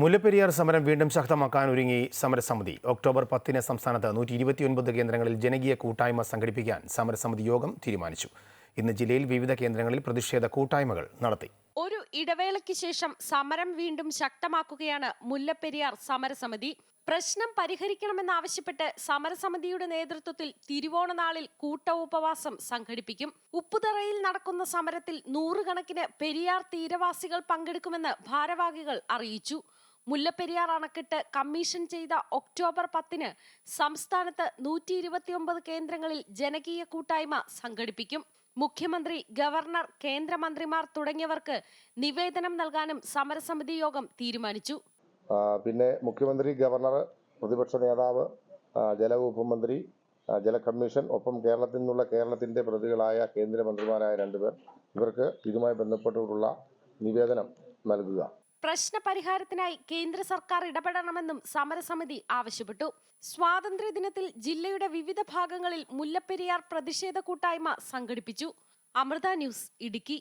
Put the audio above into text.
മുല്ലപ്പെരിയാർ സമരം വീണ്ടും ശക്തമാക്കാൻ ഒരുങ്ങി സമരസമിതി. ഒക്ടോബർ പത്തിന് സംസ്ഥാനത്ത് നൂറ്റി ഇരുപത്തിയൊൻപത് കേന്ദ്രങ്ങളിൽ ജനകീയ കൂട്ടായ്മ സംഘടിപ്പിക്കാൻ സമരസമിതി യോഗം തീരുമാനിച്ചു. ഇന്ന് ജില്ലയിൽ വിവിധ കേന്ദ്രങ്ങളിൽ പ്രതിഷേധ കൂട്ടായ്മകൾ നടത്തി. ഒരു ഇടവേളയ്ക്ക് ശേഷം സമരം വീണ്ടും ശക്തമാക്കുകയാണ് മുല്ലപ്പെരിയാർ സമരസമിതി. പ്രശ്നം പരിഹരിക്കണമെന്നാവശ്യപ്പെട്ട് സമരസമിതിയുടെ നേതൃത്വത്തിൽ തിരുവോണനാളിൽ കൂട്ട ഉപവാസം സംഘടിപ്പിക്കും. ഉപ്പുതറയിൽ നടക്കുന്ന സമരത്തിൽ നൂറുകണക്കിന് പെരിയാർ തീരവാസികൾ പങ്കെടുക്കുമെന്ന് ഭാരവാഹികൾ അറിയിച്ചു. മുല്ലപ്പെരിയാർ അണക്കെട്ട് കമ്മീഷൻ ചെയ്ത ഒക്ടോബർ പത്തിന് സംസ്ഥാനത്ത് നൂറ്റി ഇരുപത്തിയൊമ്പത് കേന്ദ്രങ്ങളിൽ ജനകീയ കൂട്ടായ്മ സംഘടിപ്പിക്കും. മുഖ്യമന്ത്രി ഗവർണർ കേന്ദ്രമന്ത്രിമാർ തുടങ്ങിയവർക്ക് നിവേദനം നൽകാനും സമരസമിതി യോഗം തീരുമാനിച്ചു. പിന്നെ മുഖ്യമന്ത്രി ഗവർണർ പ്രതിപക്ഷ നേതാവ് ജലവകുപ്പ് മന്ത്രി ജല കമ്മീഷൻ ഒപ്പം കേരളത്തിൽ നിന്നുള്ള കേരളത്തിന്റെ പ്രതികളായ കേന്ദ്രമന്ത്രിമാരായ രണ്ടുപേർ ഇവർക്ക് ഇതുമായി ബന്ധപ്പെട്ടുള്ള നിവേദനം നൽകുക. പ്രശ്ന പരിഹാരത്തിനായി കേന്ദ്ര സർക്കാർ ഇടപെടണമെന്നും സമരസമിതി ആവശ്യപ്പെട്ടു. സ്വാതന്ത്ര്യദിനത്തിൽ ജില്ലയുടെ വിവിധ ഭാഗങ്ങളിൽ മുല്ലപ്പെരിയാർ പ്രതിഷേധ കൂട്ടായ്മ സംഘടിപ്പിച്ചു. അമൃത ന്യൂസ് ഇടുക്കി.